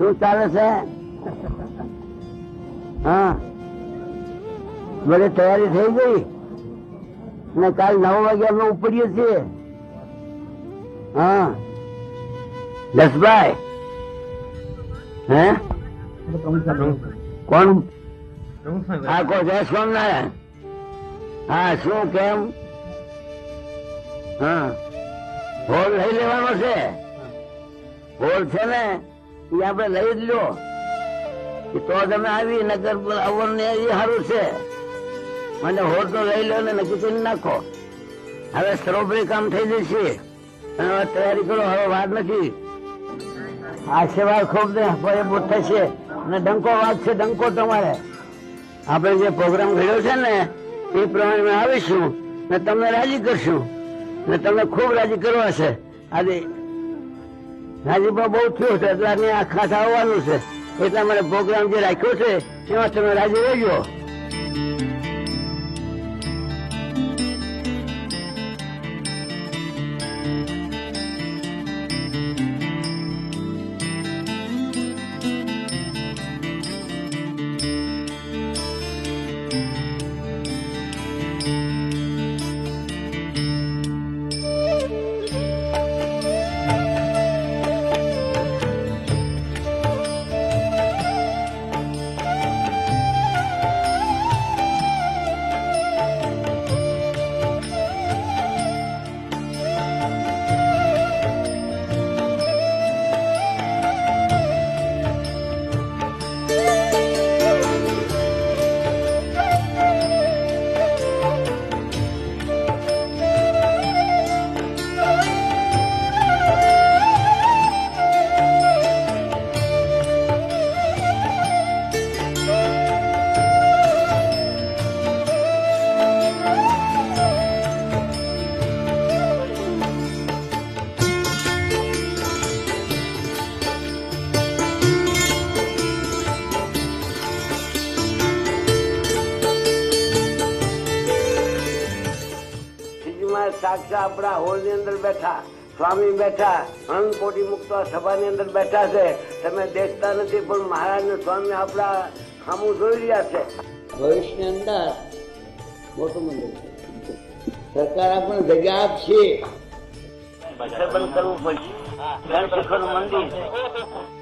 શું ચાલે છે? હા? બધી તૈયારી થઈ ગઈ? ને કાલ નવ વાગે અમે ઉપડીએ છીએ. હા? દસભાઈ? હે? કોણ? હા કો જય સ્વામિનારાયણ. હા, શું કેમ? હા. હોલ લઈ લેવાનો છે? હોલ છે ને? એ આપણે લઈ જ લો તો તમે આવી નગર આવવાનું ને એ સારું છે. મને હોર તો લઈ લો ને નક્કી કરી નાખો. હવે સ્ટ્રોબેરી કામ થઈ જશે. હવે તૈયારી કરો, હવે વાત નથી. આશીર્વાદ ખૂબ ફળીભૂત થશે. અને ડંકો વાગશે ડંકો તમારે. આપણે જે પ્રોગ્રામ ઘડ્યો છે ને, એ પ્રમાણે આવીશું ને તમને રાજી કરશું. ને તમને ખૂબ રાજી કરવા છે. આજે રાજીપા બહુ થયો છે, એટલે આને આ આવવાનું છે. એટલા માટે પ્રોગ્રામ જે રાખ્યો છે, એમાં તમે રાજી રહેજો. શ્રીજીમાં સાક્ષાત આપણા હોલની અંદર બેઠા. સ્વામી બેઠા અનકોટી મુક્ત સભા ની અંદર બેઠા છે. તમે દેખતા નથી પણ મહારાજ ને સ્વામી આપણા સામું જોઈ રહ્યા છે. ભવિષ્યની અંદર મોટું મંદિર છે. સરકાર આપણને જગ્યા આપશે. કરવું પડશે. મંદિર.